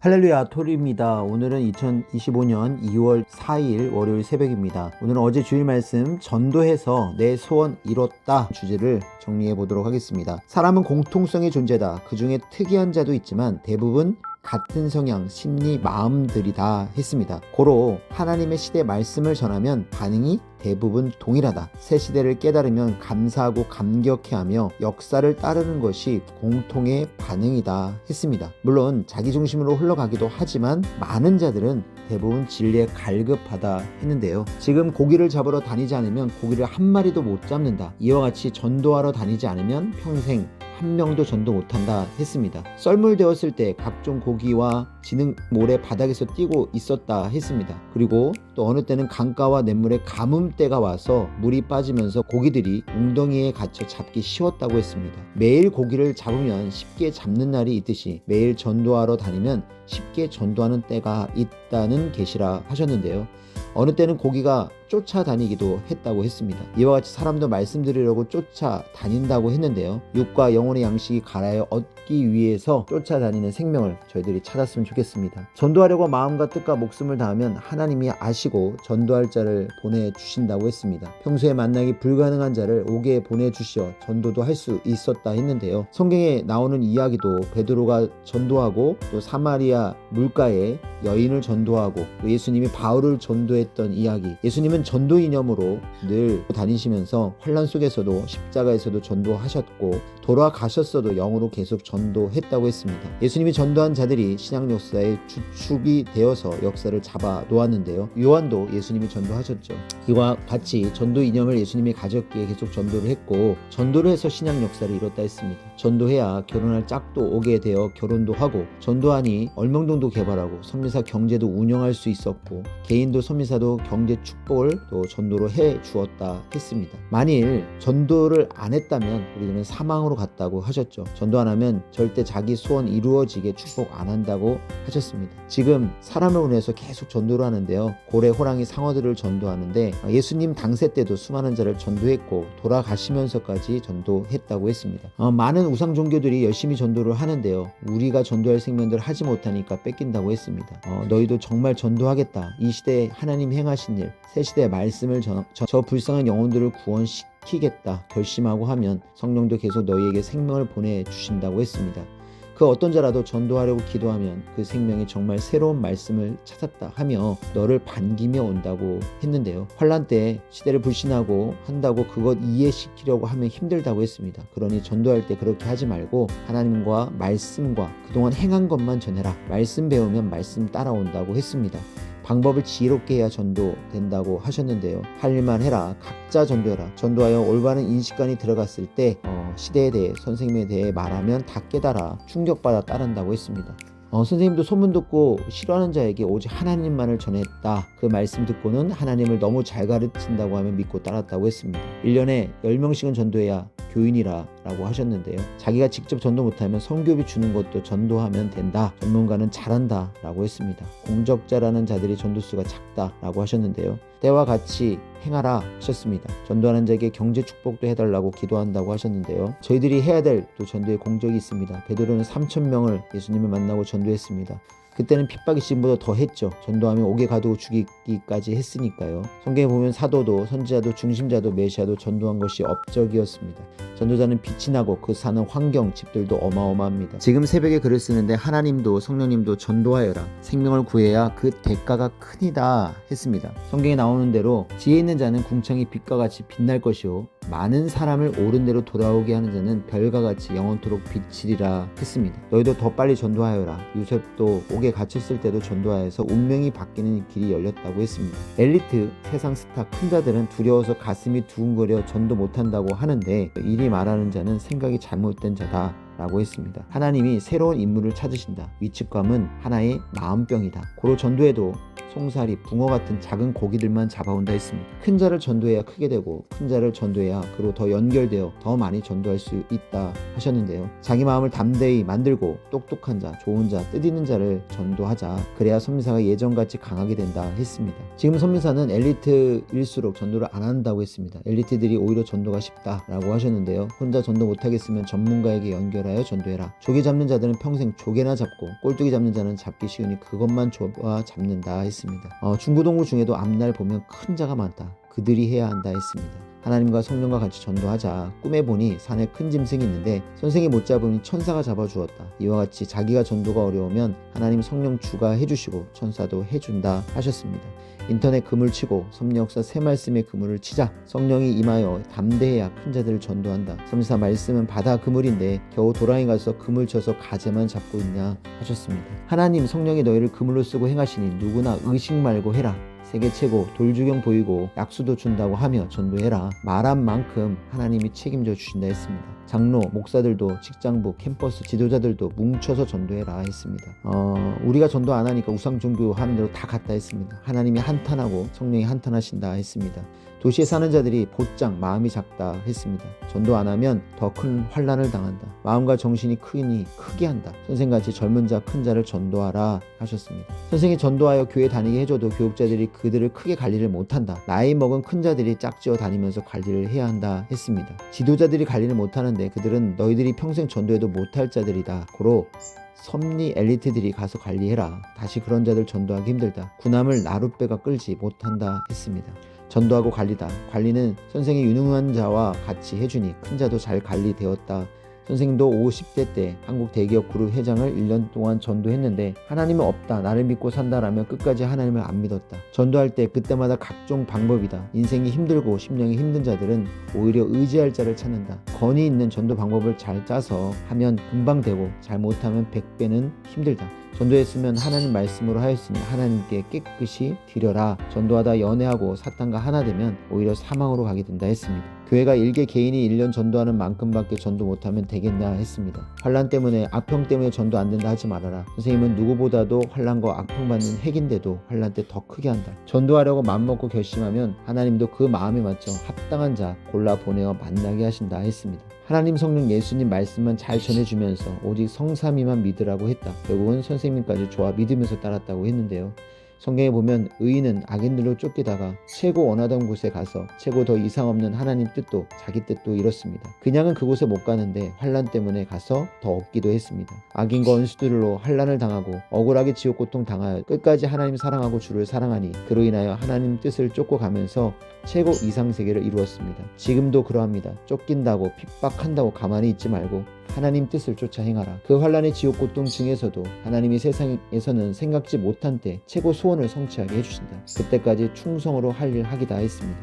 할렐루야 토리입니다. 오늘은 2025년 2월 4일 월요일 새벽입니다. 오늘은 어제 주일 말씀 전도해서 내 소원 이뤘다 주제를 정리해 보도록 하겠습니다. 사람은 공통성의 존재다. 그 중에 특이한 자도 있지만 대부분 같은 성향, 심리, 마음들이다 했습니다. 고로 하나님의 시대 말씀을 전하면 반응이 대부분 동일하다. 새 시대를 깨달으면 감사하고 감격해하며 역사를 따르는 것이 공통의 반응이다 했습니다. 물론 자기 중심으로 흘러가기도 하지만 많은 자들은 대부분 진리에 갈급하다 했는데요. 지금 고기를 잡으러 다니지 않으면 고기를 한 마리도 못 잡는다. 이와 같이 전도하러 다니지 않으면 평생 한 명도 전도 못한다 했습니다. 썰물되었을 때 각종 고기와 지능 모래 바닥에서 뛰고 있었다 했습니다. 그리고 또 어느 때는 강가와 냇물에 가뭄때가 와서 물이 빠지면서 고기들이 웅덩이에 갇혀 잡기 쉬웠다고 했습니다. 매일 고기를 잡으면 쉽게 잡는 날이 있듯이 매일 전도하러 다니면 쉽게 전도하는 때가 있다는 계시라 하셨는데요. 어느 때는 고기가 쫓아다니기도 했다고 했습니다. 이와 같이 사람도 말씀드리려고 쫓아다닌다고 했는데요. 육과 영혼의 양식이 갈아여 얻기 위해서 쫓아다니는 생명을 저희들이 찾았으면 좋겠습니다. 전도하려고 마음과 뜻과 목숨을 다하면 하나님이 아시고 전도할 자를 보내주신다고 했습니다. 평소에 만나기 불가능한 자를 오게 보내주시어 전도도 할 수 있었다 했는데요. 성경에 나오는 이야기도 베드로가 전도하고 또 사마리아 Indonesia. 물가에 여인을 전도하고 또 예수님이 바울을 전도했던 이야기 예수님은 전도 이념으로 늘 다니시면서 환란 속에서도 십자가에서도 전도하셨고 돌아가셨어도 영으로 계속 전도했다고 했습니다. 예수님이 전도한 자들이 신약 역사의 주축이 되어서 역사를 잡아 놓았는데요. 요한도 예수님이 전도하셨죠. 이와 같이 전도 이념을 예수님이 가졌기에 계속 전도를 했고 전도를 해서 신약 역사를 이뤘다 했습니다. 전도해야 결혼할 짝도 오게 되어 결혼도 하고 전도하니 얼명동 도 개발하고 선미사 경제도 운영할 수 있었고 개인도 선미사도 경제 축복을 또 전도로 해 주었다 했습니다. 만일 전도를 안 했다면 우리는 사망으로 갔다고 하셨죠. 전도 안 하면 절대 자기 소원 이루어지게 축복 안 한다고 하셨습니다. 지금 사람을 보내서 계속 전도를 하는데요. 고래, 호랑이, 상어들을 전도하는데 예수님 당세 때도 수많은 자를 전도했고 돌아가시면서까지 전도했다고 했습니다. 어, 많은 우상 종교들이 열심히 전도를 하는데요. 우리가 전도할 생명들 하지 못하니까 뺏긴다고 했습니다. 어, 너희도 정말 전도하겠다. 이 시대에 하나님 행하신 일, 새 시대의 말씀을 저, 저, 저 불쌍한 영혼들을 구원시키겠다 결심하고 하면 성령도 계속 너희에게 생명을 보내 주신다고 했습니다. 그 어떤 자라도 전도하려고 기도하면 그 생명이 정말 새로운 말씀을 찾았다 하며 너를 반기며 온다고 했는데요. 환란 때 시대를 불신하고 한다고 그것 이해시키려고 하면 힘들다고 했습니다. 그러니 전도할 때 그렇게 하지 말고 하나님과 말씀과 그동안 행한 것만 전해라. 말씀 배우면 말씀 따라온다고 했습니다. 방법을 지혜롭게 해야 전도된다고 하셨는데요. 할 일만 해라. 각자 전도해라. 전도하여 올바른 인식관이 들어갔을 때 어, 시대에 대해 선생님에 대해 말하면 다 깨달아 충격받아 따른다고 했습니다. 어, 선생님도 소문 듣고 싫어하는 자에게 오직 하나님만을 전했다. 그 말씀 듣고는 하나님을 너무 잘 가르친다고 하면 믿고 따랐다고 했습니다. 1년에 10명씩은 전도해야 교인이라 라고 하셨는데요. 자기가 직접 전도 못하면 성교비 주는 것도 전도하면 된다. 전문가는 잘한다 라고 했습니다. 공적자라는 자들이 전도수가 작다 라고 하셨는데요. 때와 같이 행하라 하셨습니다. 전도하는 자에게 경제 축복도 해달라고 기도한다고 하셨는데요. 저희들이 해야 될 또 전도의 공적이 있습니다. 베드로는 3천 명을 예수님을 만나고 전도했습니다. 그때는 핍박이 지금보다 더 했죠. 전도하면 옥에 가두고 죽이기까지 했으니까요. 성경에 보면 사도도 선지자도 중심자도 메시아도 전도한 것이 업적이었습니다. 전도자는 빛이 나고 그 사는 환경 집들도 어마어마합니다. 지금 새벽에 글을 쓰는데 하나님도 성령님도 전도하여라. 생명을 구해야 그 대가가 크니다 했습니다. 성경에 나오는 대로 지혜 있는 자는 궁창이 빛과 같이 빛날 것이요 많은 사람을 옳은 대로 돌아오게 하는 자는 별과 같이 영원토록 빛이리라 했습니다. 너희도 더 빨리 전도하여라. 요셉도 옥에 갇혔을 때도 전도하여서 운명이 바뀌는 길이 열렸다고 했습니다. 엘리트, 세상 스타, 큰 자들은 두려워서 가슴이 두근거려 전도 못한다고 하는데 이리 말하는 자는 생각이 잘못된 자다. 라고 했습니다. 하나님이 새로운 인물을 찾으신다. 위축감은 하나의 마음병이다. 고로 전도에도 송사리, 붕어 같은 작은 고기들만 잡아온다 했습니다. 큰 자를 전도해야 크게 되고 큰 자를 전도해야 그로 더 연결되어 더 많이 전도할 수 있다 하셨는데요. 자기 마음을 담대히 만들고 똑똑한 자, 좋은 자, 뜻있는 자를 전도하자. 그래야 선민사가 예전같이 강하게 된다 했습니다. 지금 선민사는 엘리트일수록 전도를 안 한다고 했습니다. 엘리트들이 오히려 전도가 쉽다라고 하셨는데요. 혼자 전도 못하겠으면 전문가에게 연결하여 전도해라. 조개 잡는 자들은 평생 조개나 잡고 꼴뚜기 잡는 자는 잡기 쉬우니 그것만 좋아 잡는다 했습니다. 어, 중고동물 중에도 앞날 보면 큰 자가 많다. 그들이 해야 한다 했습니다. 하나님과 성령과 같이 전도하자 꿈에 보니 산에 큰 짐승이 있는데 선생이 못 잡으니 천사가 잡아주었다. 이와 같이 자기가 전도가 어려우면 하나님 성령 주가 해주시고 천사도 해준다 하셨습니다. 인터넷 그물 치고 섭리역사 새 말씀의 그물을 치자 성령이 임하여 담대해야 큰 자들을 전도한다. 섬사 말씀은 바다 그물인데 겨우 도랑이 가서 그물 쳐서 가재만 잡고 있냐 하셨습니다. 하나님 성령이 너희를 그물로 쓰고 행하시니 누구나 의식 말고 해라. 세계 최고 돌주경 보이고 약수도 준다고 하며 전도해라. 말한 만큼 하나님이 책임져 주신다 했습니다. 장로, 목사들도 직장부, 캠퍼스 지도자들도 뭉쳐서 전도해라 했습니다. 어, 우리가 전도 안 하니까 우상 종교 하는 대로 다 갔다 했습니다. 하나님이 한탄하고 성령이 한탄하신다 했습니다. 도시에 사는 자들이 곧장 마음이 작다 했습니다. 전도 안 하면 더 큰 환란을 당한다. 마음과 정신이 크니 크게 한다. 선생같이 젊은 자, 큰 자를 전도하라 하셨습니다. 선생이 전도하여 교회 다니게 해줘도 교육자들이 그들을 크게 관리를 못한다. 나이 먹은 큰 자들이 짝지어 다니면서 관리를 해야 한다 했습니다. 지도자들이 관리를 못하는 데 그들은 너희들이 평생 전도해도 못할 자들이다. 고로 섭리 엘리트들이 가서 관리해라. 다시 그런 자들 전도하기 힘들다. 군함을 나룻배가 끌지 못한다 했습니다. 전도하고 관리다. 관리는 선생이 유능한 자와 같이 해주니 큰 자도 잘 관리되었다. 선생님도 50대 때 한국 대기업 그룹 회장을 1년 동안 전도했는데 하나님은 없다. 나를 믿고 산다라며 끝까지 하나님을 안 믿었다. 전도할 때 그때마다 각종 방법이다. 인생이 힘들고 심령이 힘든 자들은 오히려 의지할 자를 찾는다. 건의 있는 전도 방법을 잘 짜서 하면 금방 되고 잘못하면 100배는 힘들다. 전도했으면 하나님 말씀으로 하였으니 하나님께 깨끗이 드려라. 전도하다 연애하고 사탄과 하나 되면 오히려 사망으로 가게 된다 했습니다. 교회가 일개 개인이 1년 전도하는 만큼밖에 전도 못하면 되겠냐 했습니다. 환란 때문에 악평 때문에 전도 안 된다 하지 말아라. 선생님은 누구보다도 환란과 악평 받는 핵인데도 환란 때 더 크게 한다. 전도하려고 마음먹고 결심하면 하나님도 그 마음에 맞춰 합당한 자 골라 보내어 만나게 하신다 했습니다. 하나님 성령 예수님 말씀만 잘 전해주면서 오직 성삼위만 믿으라고 했다. 결국은 선생님까지 좋아 믿으면서 따랐다고 했는데요. 성경에 보면 의인은 악인들로 쫓기다가 최고 원하던 곳에 가서 최고 더 이상 없는 하나님 뜻도 자기 뜻도 이렇습니다. 그냥은 그곳에 못 가는데 환란 때문에 가서 더 얻기도 했습니다. 악인과 원수들로 환란을 당하고 억울하게 지옥 고통 당하여 끝까지 하나님 사랑하고 주를 사랑하니 그로 인하여 하나님 뜻을 쫓고 가면서 최고 이상 세계를 이루었습니다. 지금도 그러합니다. 쫓긴다고 핍박한다고 가만히 있지 말고 하나님 뜻을 쫓아 행하라. 그 환란의 지옥 고통 중에서도 하나님이 세상에서는 생각지 못한 때 최고 소원을 성취하게 해주신다. 그때까지 충성으로 할 일 하기다 했습니다.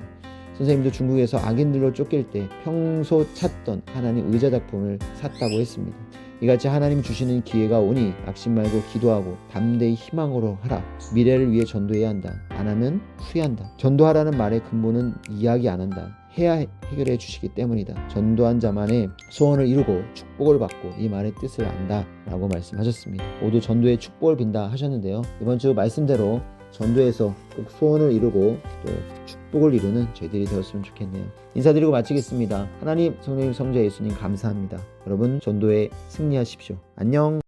선생님도 중국에서 악인들로 쫓길 때 평소 찾던 하나님 의자 작품을 샀다고 했습니다. 이같이 하나님 주시는 기회가 오니 낙심 말고 기도하고 담대히 희망으로 하라. 미래를 위해 전도해야 한다. 안 하면 후회한다. 전도하라는 말의 근본은 이야기 안 한다. 해야 해결해 주시기 때문이다. 전도한 자만의 소원을 이루고 축복을 받고 이 말의 뜻을 안다. 라고 말씀하셨습니다. 모두 전도의 축복을 빈다 하셨는데요. 이번 주 말씀대로 전도에서 꼭 소원을 이루고 또 축복을 이루는 저희들이 되었으면 좋겠네요. 인사드리고 마치겠습니다. 하나님, 성령, 성자 예수님 감사합니다. 여러분 전도에 승리하십시오. 안녕.